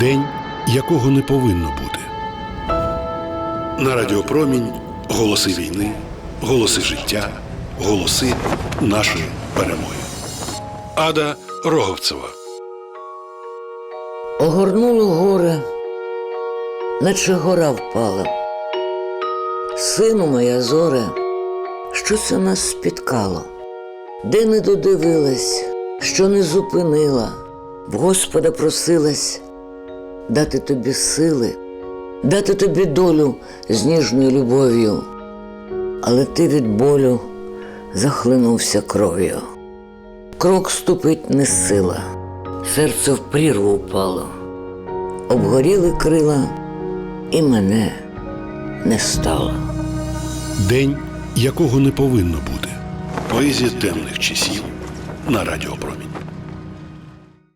День, якого не повинно бути. На Радіопромінь голоси війни, голоси життя, голоси нашої перемоги. Ада Роговцева. Огорнуло горе, наче гора впала. Сину моя зоре, що це нас спіткало? Де не додивилась, що не зупинила, в Господа просилась дати тобі сили, дати тобі долю з ніжною любов'ю, але ти від болю захлинувся кров'ю. Крок ступить не сила, серце в прірву впало, обгоріли крила, і мене не стало. День, якого не повинно бути. Поезія темних часів на Радіопромінь.